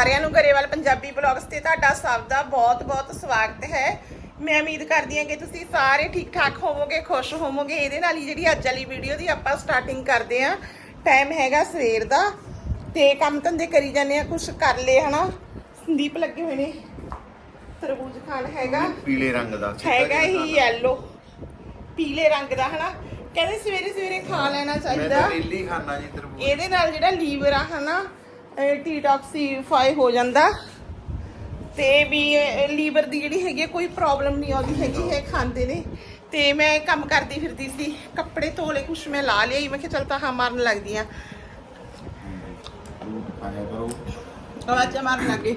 ਸਾਰਿਆਂ ਨੂੰ ਗਰੇਵਾਲ ਪੰਜਾਬੀ ਬਲੌਗਸ ਤੇ ਤੁਹਾਡਾ ਸਭ ਦਾ ਬਹੁਤ-ਬਹੁਤ ਸਵਾਗਤ ਹੈ। ਮੈਂ ਉਮੀਦ ਕਰਦੀ ਹਾਂ ਕਿ ਤੁਸੀਂ ਸਾਰੇ ਠੀਕ-ਠਾਕ ਹੋਵੋਗੇ ਖੁਸ਼ ਹੋਵੋਗੇ। ਇਹਦੇ ਨਾਲ ਹੀ ਜਿਹੜੀ ਅੱਜ ਵਾਲੀ ਵੀਡੀਓ ਦੀ ਆਪਾਂ ਸਟਾਰਟਿੰਗ ਕਰਦੇ ਹਾਂ। ਟਾਈਮ ਹੈਗਾ ਸਵੇਰ ਦਾ ਤੇ ਕੰਮ ਧੰਦੇ ਕਰੀ ਜਾਂਦੇ ਆ ਕੁਝ ਕਰ ਲਏ ਹਨਾ? ਸੰਦੀਪ ਲੱਗੇ ਹੋਏ ਨੇ। ਤਰਬੂਜ ਖਾਣ ਹੈਗਾ। ਪੀਲੇ ਰੰਗ ਦਾ ਹੈਗਾ ਹੀ ਯੈਲੋ ਪੀਲੇ ਰੰਗ ਦਾ ਹਨਾ? ਕਹਿੰਦੇ ਸਵੇਰੇ ਸਵੇਰੇ ਖਾ ਲੈਣਾ ਮੈਂ ਚਾਹੀਦਾ। ਤਾਂ ਡੇਲੀ ਖਾਣਾ ਜੀ ਤਰਬੂਜ। ਇਹਦੇ ਨਾਲ ਜਿਹੜਾ ਲੀਵਰ ਆ ਹਨਾ? ਡੀਟੌਕਸੀਫਾਈ ਹੋ ਜਾਂਦਾ। ਤੇ ਵੀ ਲੀਵਰ ਦੀ ਜਿਹੜੀ ਹੈਗੀ ਕੋਈ ਪ੍ਰੋਬਲਮ ਨਹੀਂ ਆਉਂਦੀ ਹੈਗੀ ਇਹ ਖਾਂਦੇ ਨੇ। ਤੇ ਮੈਂ ਕੰਮ ਕਰਦੀ ਫਿਰਦੀ ਸੀ। ਕੱਪੜੇ ਧੋਲੇ ਕੁਛ ਮੈਂ ਲਾ ਲਿਆਈ। ਮੈਂ ਕਿਹਾ ਚੱਲ ਤਾਂ ਹਾਂ ਮਾਰਨ ਲੱਗਦੀ ਆ ਫਰੂਟ ਖਾਇਆ ਕਰੋ। ਆਵਾਜ਼ਾਂ ਮਾਰਨ ਲੱਗੇ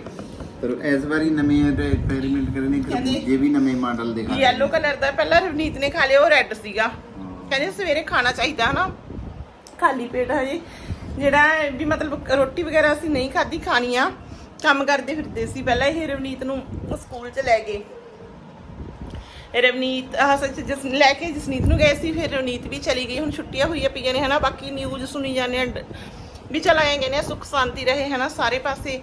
ਪਰ ਇਸ ਵਾਰੀ ਨਵੇਂ ਐਕਸਪੈਰੀਮੈਂਟ ਕਰਨੇ ਕਹਿੰਦੇ- ਤਰਬੂਜੇ ਵੀ ਨਵੇਂ ਮਾਡਲ ਦੇ ਖਾਣੇ ਯੈਲੋ ਕਲਰ ਦਾ ਪਹਿਲਾਂ ਰਵਨੀਤ ਨੇ ਖਾ ਲਿਆ ਉਹ ਰੈੱਡ ਸੀਗਾ। ਕਹਿੰਦੇ ਸਵੇਰੇ ਖਾਣਾ ਚਾਹੀਦਾ ਹਨਾ। ਖਾਲੀ ਪੇਟ ਹਜੇ। ਜਿਹੜਾ ਵੀ ਮਤਲਬ ਰੋਟੀ ਵਗੈਰਾ ਅਸੀਂ ਨਹੀਂ ਖਾਧੀ ਖਾਣੀ ਆ ਕੰਮ ਕਰਦੇ ਫਿਰਦੇ ਸੀ। ਪਹਿਲਾਂ ਇਹ ਰਵਨੀਤ ਨੂੰ ਸਕੂਲ 'ਚ ਲੈ ਗਏ। ਰਵਨੀਤ ਸੱਚ ਜਸ ਲੈ ਕੇ ਜਸਨੀਤ ਨੂੰ ਗਏ ਸੀ, ਫਿਰ ਰਵਨੀਤ ਵੀ ਚਲੀ ਗਈ। ਹੁਣ ਛੁੱਟੀਆਂ ਹੋਈਆਂ ਪਈਆਂ ਨੇ, ਹਨਾ? ਬਾਕੀ ਨਿਊਜ਼ ਸੁਣੀ ਜਾਂਦੇ ਆ ਡ- ਵੀ ਚਲਾਏ ਗਏ ਨੇ ਸੁੱਖ ਸ਼ਾਂਤੀ ਰਹੇ, ਹਨਾ? ਸਾਰੇ ਪਾਸੇ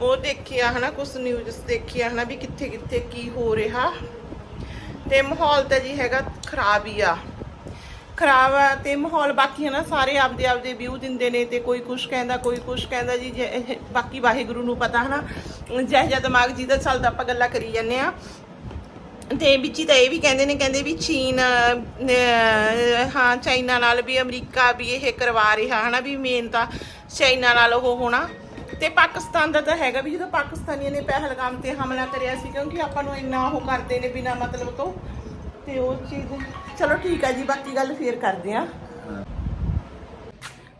ਉਹ ਦੇਖਿਆ, ਹਨਾ? ਕੁਝ ਨਿਊਜ਼ ਦੇਖਿਆ, ਹਨਾ? ਵੀ ਕਿੱਥੇ ਕਿੱਥੇ ਕੀ ਹੋ ਰਿਹਾ। ਤੇ ਮਾਹੌਲ ਤਾਂ ਜੀ ਹੈਗਾ ਖਰਾਬ ਹੀ ਆ। ਖਰਾਬ ਆ ਤੇ ਮਾਹੌਲ ਬਾਕੀ ਹੈ ਨਾ ਸਾਰੇ ਆਪਦੇ ਆਪਦੇ ਵਿਊ ਦਿੰਦੇ ਨੇ ਤੇ ਕੋਈ ਕੁਝ ਕਹਿੰਦਾ, ਕੋਈ ਕੁਝ ਕਹਿੰਦਾ ਜੀ ਬਾਕੀ ਵਾਹਿਗੁਰੂ ਨੂੰ ਪਤਾ ਹਨਾ। ਜਿਹੋ ਜਿਹਾ ਦਿਮਾਗ ਜਿਹਦਾ ਚੱਲਦਾ ਆਪਾਂ ਗੱਲਾਂ ਕਰੀ ਜਾਂਦੇ ਆ ਤੇ ਵਿੱਚ ਤਾਂ ਇਹ ਵੀ ਕਹਿੰਦੇ ਨੇ, ਕਹਿੰਦੇ ਵੀ ਚੀਨ ਹਾਂ, ਚਾਈਨਾ ਨਾਲ ਵੀ ਅਮਰੀਕਾ ਵੀ ਇਹ ਕਰਵਾ ਰਿਹਾ ਹਨਾ, ਵੀ ਮੇਨ ਤਾਂ ਚਾਈਨਾ ਨਾਲ ਉਹ ਹੋਣਾ। ਤੇ ਪਾਕਿਸਤਾਨ ਦਾ ਤਾਂ ਹੈਗਾ ਵੀ ਜਦੋਂ ਪਾਕਿਸਤਾਨੀਆਂ ਨੇ ਪਹਿਲਗਾਮ ਤੇ ਹਮਲਾ ਕਰਿਆ ਸੀ, ਕਿਉਂਕਿ ਆਪਾਂ ਨੂੰ ਇੰਨਾ ਉਹ ਕਰਦੇ ਨੇ ਬਿਨਾ ਮਤਲਬ ਤੋਂ। ਤੇ ਉਹ ਚੀਜ਼ ਚਲੋ ਠੀਕ ਆ ਜੀ, ਬਾਕੀ ਗੱਲ ਫੇਰ ਕਰਦੇ ਆ।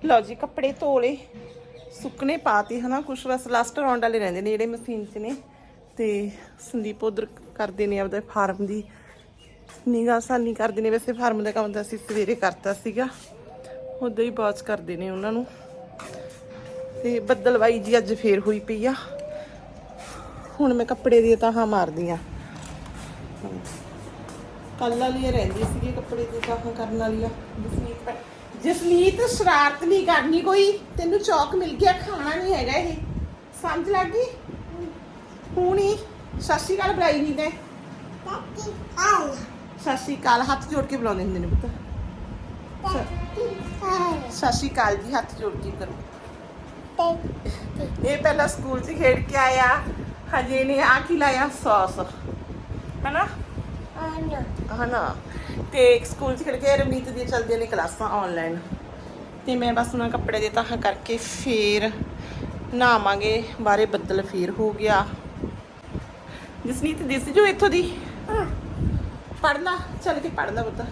ਲਓ ਜੀ, ਕੱਪੜੇ ਧੋ ਲਏ ਸੁੱਕਣੇ ਪਾਤੇ ਹਨਾ, ਕੁਛ ਬਸ ਲਾਸਟ ਰਾਉਂਡ ਵਾਲੇ ਰਹਿੰਦੇ ਨੇ ਜਿਹੜੇ ਮਸ਼ੀਨ 'ਚ ਨੇ। ਤੇ ਸੰਦੀਪ ਉਧਰ ਕਰਦੇ ਨੇ ਆਪਦੇ ਫਾਰਮ ਦੀ ਨਿਗਾਹ ਸਾਨੀ ਕਰਦੇ ਨੇ। ਵੈਸੇ ਫਾਰਮ ਦਾ ਕੰਮ ਤਾਂ ਅਸੀਂ ਸਵੇਰੇ ਕਰਤਾ ਸੀਗਾ। ਉਦੋਂ ਹੀ ਬਾਅਦ ਕਰਦੇ ਨੇ ਉਹਨਾਂ ਨੂੰ। ਤੇ ਬੱਦਲਵਾਈ ਜੀ ਅੱਜ ਫੇਰ ਹੋਈ ਪਈ ਆ। ਹੁਣ ਮੈਂ ਕੱਪੜੇ ਦੀ ਤਾਹਾਂ ਮਾਰਦੀ ਆ। ਕੱਲ ਵਾਲੀ ਰਹਿੰਦੀ ਸੀਗੀ ਕੱਪੜੇ ਦੀ ਤਾਹਾਂ ਕਰਨ ਵਾਲੀ ਆ ਜਸਮੀਤ ਜਸਮੀਤ ਸ਼ਰਾਰਤ ਨਹੀਂ ਕਰਨੀ ਕੋਈ। ਤੈਨੂੰ ਚੌਕ ਮਿਲ ਗਿਆ ਖਾਣਾ ਨਹੀਂ ਹੈਗਾ ਇਹ। ਸਮਝ ਲੱਗ ਗਈ? ਹੁਣੀ ਸਤਿ ਸ਼੍ਰੀ ਅਕਾਲ ਬੁਲਾਈ ਨਹੀਂ ਤੇ ਸਤਿ ਸ਼੍ਰੀ ਅਕਾਲ ਹੱਥ ਜੋੜ ਕੇ ਬੁਲਾਉਂਦੇ ਹੁੰਦੇ ਨੇ ਪੁੱਤ। ਸਤਿ ਸ਼੍ਰੀ ਅਕਾਲ ਜੀ ਹੱਥ ਜੋੜ ਕੇ ਕਰੋ। ਇਹ ਪਹਿਲਾਂ ਸਕੂਲ 'ਚ ਖੇਡ ਕੇ ਆਇਆ। ਹਜੇ ਨੇ ਆ ਕੀ ਲਾਇਆ? ਸੌਸ। ਹੈਨਾ? ਹਨਾ। ਤੇ ਸਕੂਲ 'ਚ ਖੇਡ ਕੇ ਰਮਨੀਤ ਦੀਆਂ ਚੱਲਦੀਆਂ ਨੇ ਕਲਾਸਾਂ ਆਨਲਾਈਨ ਤੇ ਮੈਂ ਬਸ ਉਹਨਾਂ ਕੱਪੜੇ ਦੇ ਤਾਂ ਕਰਕੇ ਫੇਰ ਨਹਾਵਾਂਗੇ ਬਾਰੇ ਬੱਦਲ ਫੇਰ ਹੋ ਗਿਆ। ਜਸਨੀਤ ਦਿਸ ਜੋ ਇੱਥੋਂ ਦੀ? ਪੜਨਾ ਚੱਲ ਕੇ ਪੜਨਾ ਪੁੱਤ।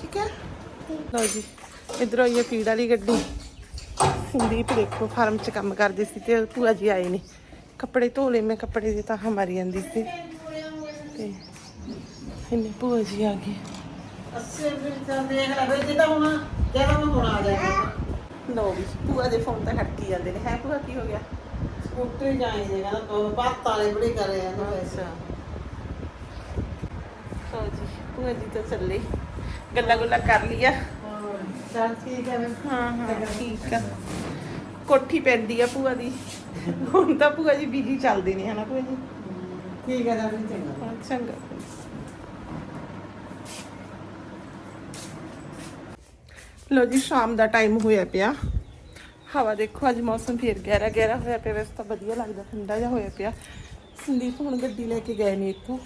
ਠੀਕ ਹੈ? ਲਓ ਜੀ ਇਧਰ ਆਈ ਹੈ ਫੀਡ ਵਾਲੀ ਗੱਡੀ। ਸੰਦੀਪ ਦੇਖੋ ਫਾਰਮ 'ਚ ਕੰਮ ਕਰਦੇ ਸੀ ਤੇ ਭੂਆ ਜੀ ਆਏ ਨੇ। ਕੱਪੜੇ ਧੋ ਲਏ ਮੈਂ ਕੱਪੜੇ ਦੀ ਤਾਂ ਮਾਰੀ ਜਾਂਦੀ ਸੀ। ਇੰਨੇ ਭੂਆ ਜੀ ਆ ਗਏ ਅੱਛੇ ਵੀ ਚੱਲ ਦੇਖ ਲੈ ਫਿਰ ਜਿੱਦਾਂ ਹੁਣ ਜਦੋਂ ਮੈਂ ਹੁਣ ਆ ਜਾਏਗਾ ਲਓ ਵੀ ਭੂਆ ਦੇ ਫੋਨ ਤਾਂ ਖੜਕੀ ਜਾਂਦੇ ਨੇ। ਹੈ ਭੂਆ ਕੀ ਹੋ ਗਿਆ? ਸਕੂਟਰ ਹੀ ਜਾਏ ਜੇ ਕਹਿੰਦਾ ਬਾਤ ਵਾਲੇ ਬੜੇ ਕਰੇ ਆ ਨਾ ਵੈਸੇ ਲਓ ਜੀ ਭੂਆ ਜੀ ਤਾਂ ਚੱਲੇ। ਗੱਲਾਂ ਗੁੱਲਾਂ ਕਰ ਲਿਆ ਚੱਲ ਠੀਕ ਹੈ ਫਿਰ। ਹਾਂ ਹਾਂ ਠੀਕ ਆ। ਕੋਠੀ ਪੈਂਦੀ ਆ ਭੂਆ ਦੀ। ਹੁਣ ਤਾਂ ਭੂਆ ਜੀ ਬਿਜ਼ੀ ਚੱਲਦੇ ਨੇ ਹਨਾ ਭੂਆ ਜੀ? ਠੀਕ ਹੈ ਤਾਂ ਫਿਰ ਚੰਗਾ। ਹਾਂ, ਚੰਗਾ। ਲੋ ਜੀ, ਸ਼ਾਮ ਦਾ ਟਾਈਮ ਹੋਇਆ ਪਿਆ। ਹਵਾ ਦੇਖੋ, ਅੱਜ ਮੌਸਮ ਫੇਰ ਗਹਿਰਾ ਗਹਿਰਾ ਹੋਇਆ ਪਿਆ। ਵੈਸੇ ਤਾਂ ਵਧੀਆ ਲੱਗਦਾ, ਠੰਡਾ ਜਿਹਾ ਹੋਇਆ ਪਿਆ। ਸੰਦੀਪ ਹੁਣ ਗੱਡੀ ਲੈ ਕੇ ਗਏ ਨੇ ਇੱਥੋਂ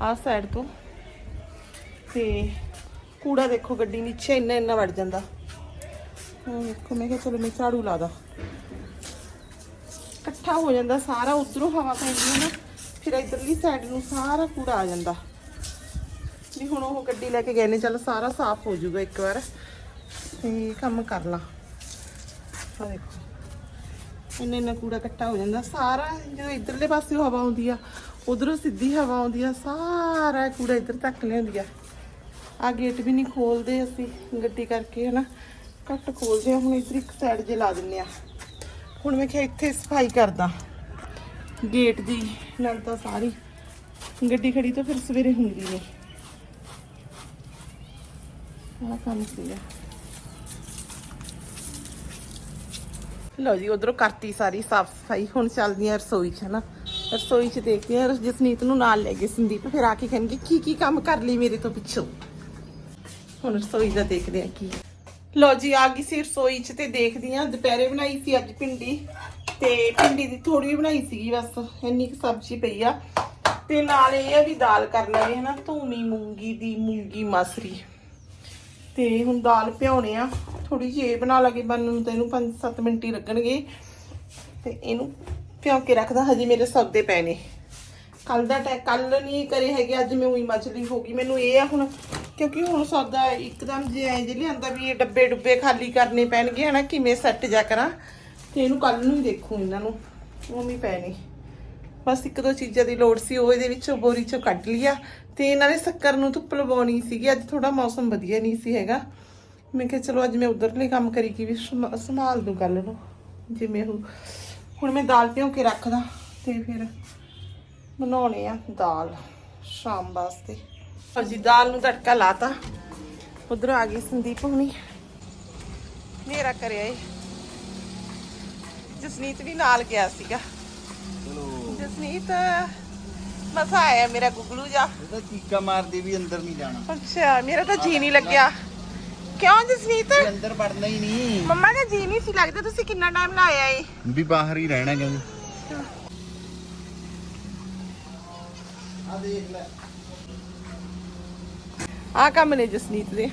ਆਹ ਸਾਈਡ ਤੋਂ। ਤੇ ਕੂੜਾ ਦੇਖੋ, ਗੱਡੀ ਨੀਚੇ ਇੰਨਾ ਇੰਨਾ ਵੜ ਜਾਂਦਾ। ਹੁਣ ਦੇਖੋ, ਮੈਂ ਕਿਹਾ ਚਲੋ ਮੈਂ ਝਾੜੂ ਲਾ ਦਾਂ। ਇਕੱਠਾ ਹੋ ਜਾਂਦਾ, ਸਾਰਾ ਉਧਰੋਂ ਹਵਾ ਪੈਂਦੀ ਹੈ ਨਾ, ਫਿਰ ਇਧਰਲੀ ਸਾਈਡ ਨੂੰ ਸਾਰਾ ਕੂੜਾ ਆ ਜਾਂਦਾ। ਵੀ ਹੁਣ ਉਹ ਗੱਡੀ ਲੈ ਕੇ ਗਏ ਨੇ, ਚੱਲ ਸਾਰਾ ਸਾਫ਼ ਹੋ ਜਾਊਗਾ ਇੱਕ ਵਾਰ। ਤੇ ਕੰਮ ਕਰ ਲਾਂ। ਆ ਦੇਖੋ। ਇੰਨਾ ਇੰਨਾ ਕੂੜਾ ਇਕੱਠਾ ਹੋ ਜਾਂਦਾ। ਸਾਰਾ ਜਦੋਂ ਇਧਰਲੇ ਪਾਸੇ ਹਵਾ ਆਉਂਦੀ ਆ, ਉਧਰੋਂ ਸਿੱਧੀ ਹਵਾ ਆਉਂਦੀ ਆ, ਸਾਰਾ ਕੂੜਾ ਇੱਧਰ ਤੱਕ ਲਿਆਉਂਦੀ ਆ। ਆ ਗੇਟ ਵੀ ਨਹੀਂ ਖੋਲਦੇ ਅਸੀਂ, ਗੱਡੀ ਕਰਕੇ ਹਨਾ। ਘੱਟ ਖੋਲਦੇ ਆ। ਹੁਣ ਇੱਧਰ ਇੱਕ ਸਾਈਡ ਜੇ ਲਾ ਦਿੰਨੇ ਆ। ਹੁਣ ਮੈਂ ਕਿਹਾ ਇੱਥੇ ਸਫ਼ਾਈ ਕਰਦਾ। ਗੇਟ ਦੀ ਨਾਲ ਤਾਂ ਸਾਰੀ। ਗੱਡੀ ਖੜੀ ਤਾਂ ਫਿਰ ਸਵੇਰੇ ਹੁੰਦੀ ਨਹੀਂ ਆਹ ਕੰਮ ਸੀਗਾ। ਲਓ ਜੀ, ਉਧਰੋਂ ਕਰਤੀ ਸਾਰੀ ਸਾਫ਼ ਸਫ਼ਾਈ, ਹੁਣ ਚੱਲਦੀ ਆ ਰਸੋਈ 'ਚ, ਹਨਾ? ਰਸੋਈ 'ਚ ਦੇਖਦੇ ਆ ਜਸਨੀਤ ਨੂੰ ਨਾਲ ਲੈ ਗਏ ਸੰਦੀਪ, ਫਿਰ ਆ ਕੇ ਕਹਿਣਗੇ, ਕੀ ਕੀ ਕੰਮ ਕਰ ਲਈ ਮੇਰੇ ਤੋਂ ਪਿੱਛੋਂ? ਹੁਣ ਰਸੋਈ ਦਾ ਦੇਖਦੇ ਆ ਕੀ। ਲਓ ਜੀ, ਆ ਗਈ ਸੀ ਰਸੋਈ 'ਚ ਤੇ ਦੇਖਦੀ ਆ ਦੁਪਹਿਰੇ ਬਣਾਈ ਸੀ ਅੱਜ ਭਿੰਡੀ, ਤੇ ਭਿੰਡੀ ਦੀ ਥੋੜੀ ਬਣਾਈ ਸੀਗੀ, ਬਸ ਇੰਨੀ ਕੁ ਸਬਜ਼ੀ ਪਈ ਆ। ਤੇ ਨਾਲ ਇਹ ਆ ਵੀ ਦਾਲ ਕਰ ਲਾਂਗੇ ਹਨਾ? ਧੂਮੀ ਮੂੰਗੀ ਦੀ ਮੂੰਗੀ ਮਸਰੀ। ਤੇ ਹੁਣ ਦਾਲ ਭਿਉਣੇ ਆ। ਥੋੜੀ ਜਿਹੀ ਇਹ ਬਣਾ ਲਾਂਗੇ ਬਣਨ ਨੂੰ ਤਾਂ ਇਹਨੂੰ 5-7 ਮਿੰਟ ਹੀ ਲੱਗਣਗੇ। ਤੇ ਇਹਨੂੰ ਭਿਉਂ ਕੇ ਰੱਖਦਾ, ਹਜੇ ਮੇਰੇ ਸੌਦੇ ਪਏ ਨੇ ਕੱਲ ਦਾ ਟੈ ਕੱਲ ਨਹੀਂ ਕਰੇ ਹੈਗੇ, ਅੱਜ ਮੈਂ ਉਹੀ ਮਛਲੀ ਹੋ ਗਈ। ਮੈਨੂੰ ਇਹ ਆ ਹੁਣ, ਕਿਉਂਕਿ ਹੁਣ ਸੌਦਾ ਇੱਕਦਮ ਜੇ ਐ ਜੇ ਲਿਆਂਦਾ ਵੀ ਇਹ ਡੱਬੇ ਡੁੱਬੇ ਖਾਲੀ ਕਰਨੇ ਪੈਣਗੇ, ਹਨਾ, ਕਿਵੇਂ ਸੈੱਟ ਜਾ ਕਰਾਂ। ਤੇ ਇਹਨੂੰ ਕੱਲ ਨੂੰ ਹੀ ਦੇਖੂ ਇਹਨਾਂ ਨੂੰ ਉਵੇਂ ਹੀ ਪਏ ਨੇ ਬਸ ਇੱਕ ਦੋ ਚੀਜ਼ਾਂ ਦੀ ਲੋੜ ਸੀ, ਉਹ ਇਹਦੇ ਵਿੱਚੋਂ ਬੋਰੀ ਚੋਂ ਕੱਢ ਲਿਆ। ਤੇ ਇਹਨਾਂ ਨੇ ਸ਼ੱਕਰ ਨੂੰ ਧੁੱਪ ਲਵਾਉਣੀ ਸੀਗੀ ਅੱਜ ਥੋੜਾ ਮੌਸਮ ਵਧੀਆ ਨਹੀਂ ਸੀ ਹੈਗਾ। ਮੈਂ ਕਿਹਾ ਚਲੋ ਅੱਜ ਮੈਂ ਉਧਰਲੇ ਕੰਮ ਕਰੀ ਕਿ ਵੀ ਸੰਭਾ- ਸੰਭਾਲ ਦੂੰ ਕੱਲ ਨੂੰ ਜਿਵੇਂ ਹੁਣ ਹੁਣ ਮੈਂ ਦਾਲ ਭਿਉਂ ਕੇ ਰੱਖਦਾ ਤੇ ਫਿਰ ਬਣਾਉਣੇ ਆ ਦਾਲ ਸ਼ਾਮ ਵਾਸਤੇ। ਔਰ ਜੀ ਦਾਲ ਨੂੰ ਤੜਕਾ ਲਾਤਾ ਉਧਰ ਆ ਗਈ ਸੰਦੀਪ ਹੁਣੀ। ਮੇਰਾ ਕਰਿਆ ਏ। ਜਸਨੀਤ ਵੀ ਨਾਲ ਗਿਆ ਸੀਗਾ। ਜਸਨੀਤ ਮਸਾ ਆਇਆ ਮੇਰਾ ਗੁਗਲੂ ਜਾ। ਇਹਦਾ ਚੀਕਾ ਮਾਰਦੀ ਵੀ ਅੰਦਰ ਨਹੀਂ ਜਾਣਾ। ਅੱਛਾ ਮੇਰਾ ਤਾਂ ਜੀ ਨਹੀਂ ਲੱਗਿਆ। ਕਿਉਂ ਜਸਨੀਤ ਇਹ ਅੰਦਰ ਵੜਨਾ ਹੀ ਨਹੀਂ। ਮੰਮਾ ਦਾ ਜੀ ਨਹੀਂ ਸੀ ਲੱਗਦਾ ਤੁਸੀਂ ਕਿੰਨਾ ਟਾਈਮ ਲਾਇਆ ਏ? ਵੀ ਬਾਹਰ ਹੀ ਰਹਿਣਾ ਕਹਿੰਦੇ ਆ ਦੇਖ ਲੈ। ਆ ਕੰਮ ਨੇ ਜਸਨੀਤ ਦੇ।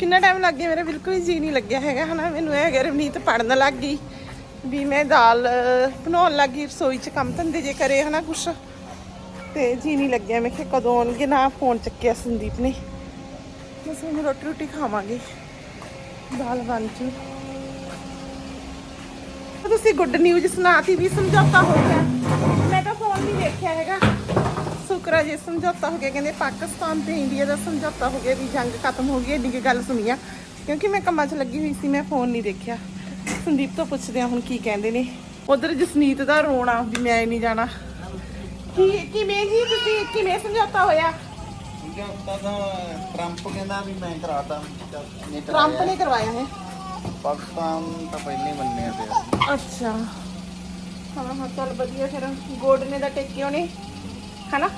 ਕਿੰਨਾ ਟਾਈਮ ਲੱਗ ਗਿਆ ਮੇਰਾ ਬਿਲਕੁਲ ਹੀ ਜੀ ਨਹੀਂ ਲੱਗਿਆ ਹੈਗਾ। ਹਨਾ ਮੈਨੂੰ ਇਹ ਹੈਗਾ ਰਵਨੀਤ ਪੜਨ ਲੱਗ ਗਈ। ਵੀ ਮੈਂ ਦਾਲ ਬਣਾਉਣ ਲੱਗ ਗਈ ਰਸੋਈ 'ਚ ਕੰਮ ਧੰਦੇ ਜੇ ਕਰੇ ਹਨਾ ਕੁਛ। ਤੇ ਜੀ ਨਹੀਂ ਲੱਗਿਆ। ਮੈਂ ਕਿਹਾ ਕਦੋਂ ਆਉਣਗੇ? ਨਾ ਫੋਨ ਚੱਕਿਆ ਸੰਦੀਪ ਨੇ। ਅਸੀਂ ਹੁਣ ਰੋਟੀ ਰੋਟੀ ਖਾਵਾਂਗੇ। ਦਾਲ ਬਣ ਚੁ ਤੁਸੀਂ ਗੁੱਡ ਨਿਊਜ਼ ਸੁਣਾਤੀ ਵੀ ਸਮਝੌਤਾ ਹੋ ਗਿਆ। ਮੈਂ ਤਾਂ ਫੋਨ ਨਹੀਂ ਦੇਖਿਆ ਹੈਗਾ। ਸੁਕਰਾ ਜੀ ਸਮਝੌਤਾ ਹੋ ਗਿਆ। ਕਹਿੰਦੇ ਪਾਕਿਸਤਾਨ ਤੇ ਇੰਡੀਆ ਦਾ ਸਮਝੌਤਾ ਹੋ ਗਿਆ ਵੀ ਜੰਗ ਖਤਮ ਹੋ ਗਈ। ਇੰਨੀ ਕੀ ਗੱਲ ਸੁਣੀ ਆ। ਕਿਉਂਕਿ ਮੈਂ ਕੰਮਾਂ 'ਚ ਲੱਗੀ ਹੋਈ ਸੀ, ਮੈਂ ਫੋਨ ਨਹੀਂ ਦੇਖਿਆ ਸੰਦੀਪ ਤੋਂ ਪੁੱਛਦੇ ਆ ਹੁਣ ਕੀ ਕਹਿੰਦੇ ਨੇ। ਉਧਰ ਜਸਨੀਤ ਦਾ ਰੋਣਾ ਵੀ ਮੈਂ ਨਹੀਂ ਜਾਣਾ। ਕੀ ਕਿਵੇਂ ਜੀ ਤੁਸੀਂ ਕਿਵੇਂ ਸਮਝੌਤਾ ਹੋਇਆ? ਸਮਝੌਤਾ ਤਾਂ ਟਰੰਪ ਕਹਿੰਦਾ ਵੀ ਮੈਂ ਕਰਾਤਾ ਨੇ ਟਰੰਪ ਨੇ ਕਰਵਾਇਆ ਹੈ ਪਾਕਿਸਤਾਨ ਤਾਂ ਪਹਿਲੇ ਮੰਨਿਆ ਪਿਆ। ਅੱਛਾ। ਹਾਂ ਹਾਂ ਚੱਲ ਵਧੀਆ ਫਿਰ। ਗੋਡ ਨੇ ਦਾ ਟੇਕਿਓ ਨੇ ਹਨਾ?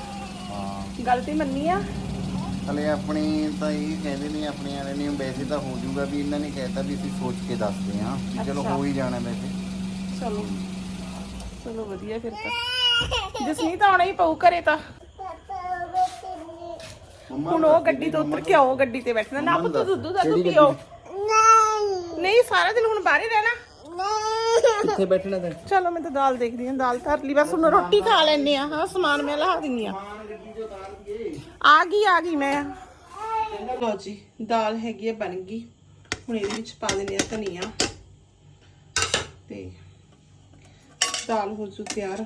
ਹਾਂ। ਗਲਤੀ ਮੰਨੀ ਆ। ਹਲੇ ਆਪਣੀ ਤਾਂ ਇਹ ਕਹਿੰਦੇ ਨੇ ਆਪਣੇ ਵਾਲੇ ਨੇ ਵੈਸੇ ਤਾਂ ਹੋ ਜਾਊਗਾ ਵੀ ਇਹਨਾਂ ਨੇ ਕਹਿਤਾ ਵੀ ਅਸੀਂ ਸੋਚ ਕੇ ਦੱਸਦੇ ਚਲੋ ਅੱਛਾ। ਹੋ ਹੀ ਜਾਣਾ ਵੈਸੇ। ਚਲੋ। ਚਲੋ ਵਧੀਆ ਫਿਰ ਤਾਂ। ਜਸਨੀਤ ਆਉਣਾ ਹੀ ਪਊ ਘਰੇ ਤਾਂ। ਹੁਣ ਉਹ ਗੱਡੀ ਤੋਂ ਉਤਰ ਕੇ ਆਓ ਗੱਡੀ ਤੇ ਬੈਠਣਾ। ਨਾ ਪੁੱਤ ਦੁੱਧ ਦਾ ਤੂੰ ਪੀਓ। ਨਹੀਂ ਸਾਰਾ ਦਿਨ ਹੁਣ ਬਾਹਰ ਹੀ ਰਹਿਣਾ। ਕਿੱਥੇ ਬੈਠਣਾ ਤੇ? ਚਲੋ ਮੈਂ ਤਾਂ ਦਾਲ ਦੇਖਦੀ ਹਾਂ ਦਾਲ ਧਰ ਲਈ। ਬਸ ਹੁਣ ਰੋਟੀ ਖਾ ਲੈਣੇ ਆ ਹਾਂ ਸਮਾਨ ਮੈਂ ਲਾ ਦਿੰਨੀ ਆ ਆ ਗਈ ਆ ਗਈ ਮੈਂ। ਲੋ ਜੀ ਦਾਲ ਹੈਗੀ ਆ ਬਣ ਗਈ। ਹੁਣ ਇਹਦੇ ਵਿੱਚ ਪਾ ਦਿੰਦੇ ਆ ਧਨੀਆ। ਤੇ ਦਾਲ ਹੋ ਜੂ ਤਿਆਰ।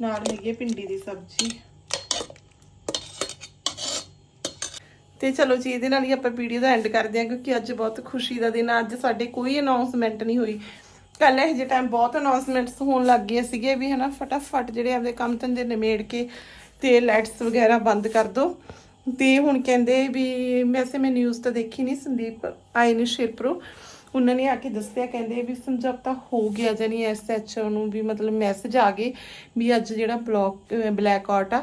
ਨਾਲ ਹੈਗੀ ਆ ਭਿੰਡੀ ਦੀ ਸਬਜ਼ੀ। ਤੇ ਚਲੋ ਜੀ, ਇਹਦੇ ਨਾਲ ਹੀ ਆਪਾਂ ਵੀਡੀਓ ਦਾ ਐਂਡ ਕਰਦੇ ਹਾਂ, ਕਿਉਂਕਿ ਅੱਜ ਬਹੁਤ ਖੁਸ਼ੀ ਦਾ ਦਿਨ ਆ। ਅੱਜ ਸਾਡੇ ਕੋਈ ਅਨਾਉਂਸਮੈਂਟ ਨਹੀਂ ਹੋਈ। ਕੱਲ ਇਹ ਜਿਹੇ ਟਾਈਮ ਬਹੁਤ ਅਨਾਉਂਸਮੈਂਟਸ ਹੋਣ ਲੱਗ ਗਏ ਸੀਗੇ ਵੀ ਹਨਾ, ਫਟਾਫਟ ਜਿਹੜੇ ਆਪਦੇ ਕੰਮ ਧੰਦੇ ਨਿਮੇੜ ਕੇ ਤੇ ਲਾਈਟਸ ਵਗੈਰਾ ਬੰਦ ਕਰ ਦੋ। ਤੇ ਹੁਣ ਕਹਿੰਦੇ ਵੀ, ਵੈਸੇ ਮੈਂ ਨਿਊਜ਼ ਤਾਂ ਦੇਖੀ ਨਹੀਂ, ਸੰਦੀਪ ਆਏ ਨੇ ਸ਼ਿਰਪੁਰੋਂ ਉਹਨਾਂ ਨੇ ਆ ਕੇ ਦੱਸਿਆ, ਕਹਿੰਦੇ ਵੀ ਸਮਝੌਤਾ ਹੋ ਗਿਆ ਜਾਨੀ ਐਸਐਚਓ ਨੂੰ ਵੀ ਮਤਲਬ ਮੈਸੇਜ ਆ ਗਏ ਵੀ ਅੱਜ ਜਿਹੜਾ ਬਲੌਕ ਬਲੈਕ ਆਊਟ ਆ,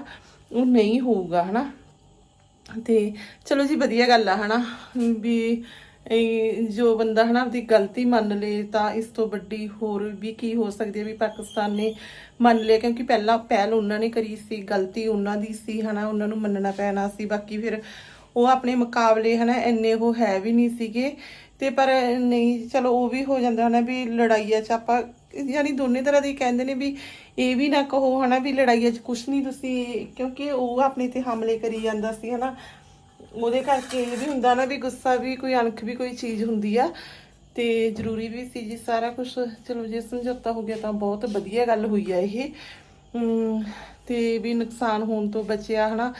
ਉਹ ਨਹੀਂ ਹੋਊਗਾ, ਹਨਾ? ਤੇ ਚਲੋ ਜੀ, ਵਧੀਆ ਗੱਲ ਆ, ਹਨਾ? ਵੀ ਜੋ ਬੰਦਾ, ਹਨਾ, ਆਪਦੀ ਗਲਤੀ ਮੰਨ ਲੇ ਤਾਂ ਇਸ ਤੋਂ ਵੱਡੀ ਹੋਰ ਵੀ ਕੀ ਹੋ ਸਕਦੀ ਹੈ ਵੀ ਪਾਕਿਸਤਾਨ ਨੇ ਮੰਨ ਲਿਆ, ਕਿਉਂਕਿ ਪਹਿਲਾਂ ਪਹਿਲ ਉਹਨਾਂ ਨੇ ਕਰੀ ਸੀ, ਗਲਤੀ ਉਹਨਾਂ ਦੀ ਸੀ, ਹਨਾ? ਉਹਨਾਂ ਨੂੰ ਮੰਨਣਾ ਪੈਣਾ ਸੀ, ਬਾਕੀ ਫਿਰ ਉਹ ਆਪਣੇ ਮੁਕਾਬਲੇ, ਹਨਾ, ਇੰਨੇ ਉਹ ਹੈ ਵੀ ਨਹੀਂ ਸੀਗੇ ਤੇ ਪਰ ਨਹੀਂ ਚਲੋ ਉਹ ਵੀ ਹੋ ਜਾਂਦਾ ਹਨਾ ਵੀ ਲੜਾਈਆਂ 'ਚ ਆਪਾਂ ਯਾਨੀ ਦੋਨੇ ਤਰ੍ਹਾਂ ਦੇ ਕਹਿੰਦੇ ਨੇ ਵੀ ਇਹ ਵੀ ਨਾ ਕਹੋ ਹਨਾ ਵੀ ਲੜਾਈਆਂ 'ਚ ਕੁਛ ਨਹੀਂ ਤੁਸੀਂ ਕਿਉਂਕਿ ਉਹ ਆਪਣੇ ਤੇ ਹਮਲੇ ਕਰੀ ਜਾਂਦਾ ਸੀ ਹਨਾ। ਉਹਦੇ ਕਰਕੇ ਇਹ ਵੀ ਹੁੰਦਾ ਨਾ ਵੀ ਗੁੱਸਾ ਵੀ ਕੋਈ ਅਣਖ ਵੀ ਕੋਈ ਚੀਜ਼ ਹੁੰਦੀ ਆ। ਤੇ ਜ਼ਰੂਰੀ ਵੀ ਸੀ ਜੀ ਸਾਰਾ ਕੁਝ ਚਲੋ ਜੇ ਸਮਝੌਤਾ ਹੋ ਗਿਆ ਤਾਂ ਬਹੁਤ ਵਧੀਆ ਗੱਲ ਹੋਈ ਆ ਇਹ। ਅਮ, ਤੇ ਵੀ ਨੁਕਸਾਨ ਹੋਣ ਤੋਂ ਬਚਿਆ ਹਨਾ।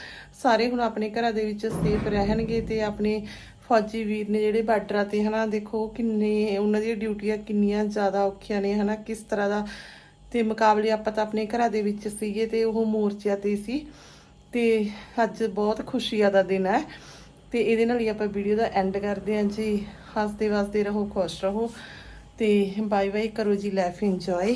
ਸਾਰੇ ਹੁਣ ਆਪਣੇ ਘਰਾਂ ਦੇ ਵਿੱਚ ਸੇਫ ਰਹਿਣਗੇ ਤੇ ਆਪਣੇ ਫੌਜੀ ਵੀਰ ਨੇ ਜਿਹੜੇ ਬਾਰਡਰਾਂ ਤੇ ਹਨਾ, ਦੇਖੋ ਕਿੰਨੇ, ਉਹਨਾਂ ਦੀਆਂ ਡਿਊਟੀਆਂ ਕਿੰਨੀਆਂ ਜ਼ਿਆਦਾ ਔਖੀਆਂ ਨੇ ਹਨਾ, ਕਿਸ ਤਰ੍ਹਾਂ ਦਾ ਤੇ ਮੁਕਾਬਲੇ ਆਪਾਂ ਤਾਂ ਆਪਣੇ ਘਰਾਂ ਦੇ ਵਿੱਚ ਸੀਗੇ ਤੇ ਉਹ ਮੋਰਚਿਆਂ ਤੇ ਸੀ ਤੇ ਅੱਜ ਬਹੁਤ ਖੁਸ਼ੀਆਂ ਦਾ ਦਿਨ ਹੈ ਤੇ ਇਹਦੇ ਨਾਲ ਹੀ ਆਪਾਂ ਵੀਡੀਓ ਦਾ ਐਂਡ ਕਰਦੇ ਹਾਂ ਜੀ। ਹੱਸਦੇ ਵਸਦੇ ਰਹੋ, ਖੁਸ਼ ਰਹੋ ਤੇ ਬਾਏ ਬਾਏ ਕਰੋ ਜੀ ਲਾਈਫ ਇੰਜੋਏ